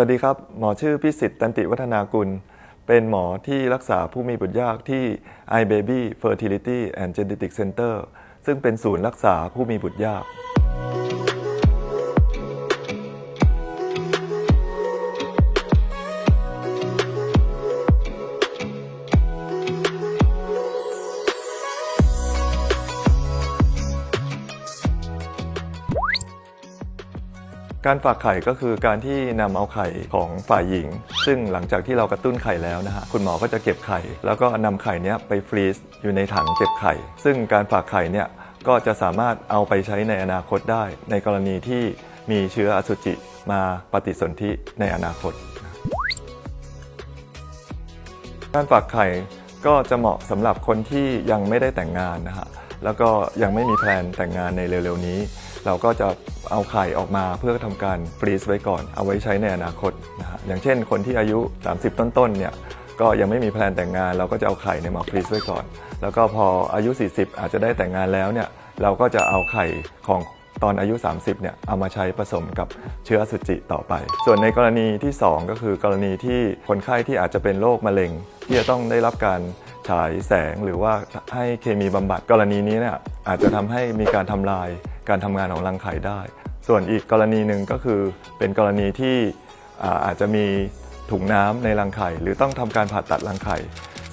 วัสดีครับ หมอชื่อพิสิทธิ์ตันติวัฒนากุล เป็นหมอที่รักษาผู้มีบุตรยากที่ iBaby Fertility and Genetic Center ซึ่งเป็นศูนย์รักษาผู้มีบุตรยาก การฝากไข่ก็คือการที่นำเอาไข่ของฝ่ายหญิง ซึ่งหลังจากที่เรากระตุ้นไข่แล้วนะฮะคุณหมอก็จะเก็บไข่ แล้วก็นำไข่เนี้ยไปฟรีซอยู่ในถังเก็บไข่ ซึ่งการฝากไข่เนี่ยก็จะสามารถเอาไปใช้ในอนาคตได้ ในกรณีที่มีเชื้ออสุจิมาปฏิสนธิในอนาคต การฝากไข่ก็จะเหมาะสำหรับคนที่ยังไม่ได้แต่งงานนะฮะแล้วก็ยังไม่มีแพลนแต่งงานในเร็วๆนี้ เราก็จะเอาไข่ออกมาเพื่อทำการฟรีซไว้ก่อน เอาไว้ใช้ในอนาคตนะฮะอย่างเช่น คนที่อายุ 30 ต้นๆเนี่ยก็ยังไม่มีแพลนแต่งงาน เราก็จะเอาไข่เนี่ยมาฟรีซไว้ก่อน แล้วก็พออายุ 40 อาจจะได้แต่งงานแล้วเนี่ยเราก็จะเอาไข่ของตอนอายุ 30 เนี่ยเอามาใช้ผสมกับเชื้อสุจิต่อไป ส่วนในกรณีที่ 2 ก็คือกรณีที่คนไข้ที่อาจจะเป็นโรคมะเร็ง ที่จะต้องได้รับการฉายแสงหรือว่าให้เคมีบำบัดกรณีนี้เนี่ยอาจจะทำให้มีการทำลาย การทำงานของรังไข่ได้ ส่วนอีกกรณีหนึ่งก็คือเป็นกรณีที่อาอาจจะมีถุงน้ำในรังไข่ หรือต้องทำการผ่าตัดรังไข่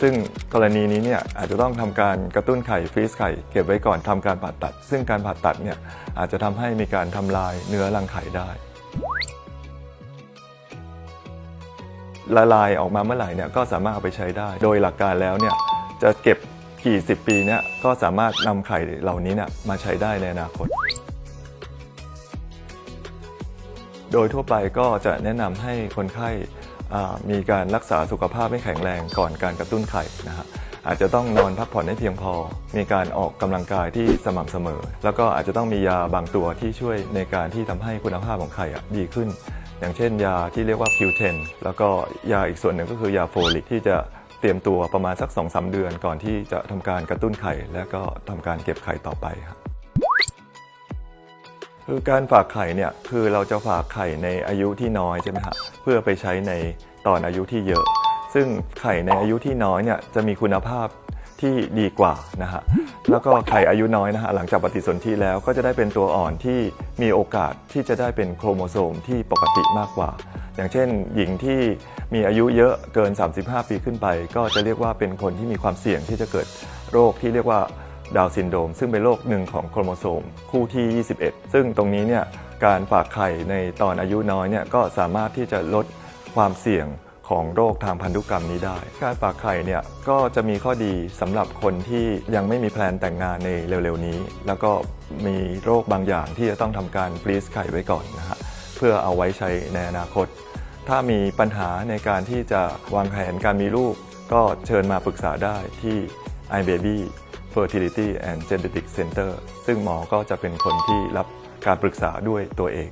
ซึ่งกรณีนี้เนี่ยอาจจะต้องทำการกระตุ้นไข่ฟรีซไข่เก็บไว้ก่อนทำการผ่าตัด ซึ่งการผ่าตัดเนี่ยอาจจะทำให้มีการทำลายเนื้อรังไข่ได้ละลายออกมาเมื่อไหร่เนี่ยก็สามารถเอาไปใช้ได้ โดยหลักการแล้วเนี่ยจะเก็บ กี่สิบปีเนี่ยก็สามารถนำไข่เหล่านี้เนี่ยมาใช้ได้ในอนาคต โดยทั่วไปก็จะแนะนำให้คนไข้มีการรักษาสุขภาพให้แข็งแรงก่อนการกระตุ้นไข่นะฮะอาจจะต้องนอนพักผ่อนให้เพียงพอ มีการออกกำลังกายที่สม่ำเสมอ แล้วก็อาจจะต้องมียาบางตัวที่ช่วยในการที่ทำให้คุณภาพของไข่ดีขึ้นอย่างเช่นยาที่เรียกว่า Q10 แล้วก็ยาอีกส่วนหนึ่งก็คือยาโฟลิกที่จะ เตรียมตัวประมาณสัก2-3เดือนก่อนที่จะทำการกระตุ้นไข่ และก็ทำการเก็บไข่ต่อไปครับคือการฝากไข่เนี่ยคือเราจะฝากไข่ในอายุที่น้อยใช่ไหมฮะเพื่อไปใช้ในตอนอายุที่เยอะ ซึ่งไข่ในอายุที่น้อยเนี่ยจะมีคุณภาพที่ดีกว่านะฮะแล้วก็ไข่อายุน้อยนะฮะหลังจากปฏิสนธิแล้วก็จะได้เป็นตัวอ่อนที่มีโอกาสที่จะได้เป็นโครโมโซมที่ปกติมากกว่า อย่างเช่น หญิงที่มีอายุเยอะเกิน 35 ปีขึ้นไป ก็จะเรียกว่าเป็นคนที่มีความเสี่ยงที่จะเกิดโรคที่เรียกว่าดาวซินโดม ซึ่งเป็นโรคหนึ่งของโครโมโซมคู่ที่ 21 ซึ่งตรงนี้เนี่ยการฝากไข่ในตอนอายุน้อยเนี่ยก็สามารถที่จะลดความเสี่ยงของโรคทางพันธุกรรมนี้ได้ การฝากไข่เนี่ยก็จะมีข้อดีสำหรับคนที่ยังไม่มีแพลนแต่งงานในเร็วๆนี้ แล้วก็มีโรคบางอย่างที่จะต้องทำการฟรีซไข่ไว้ก่อนนะฮะ เพื่อเอาไว้ใช้ในอนาคต ถ้ามีปัญหาในการที่จะวางแผนการมีลูก ก็เชิญมาปรึกษาได้ที่ iBaby Fertility and Genetic Center ซึ่งหมอก็จะเป็นคนที่รับการปรึกษาด้วยตัวเอง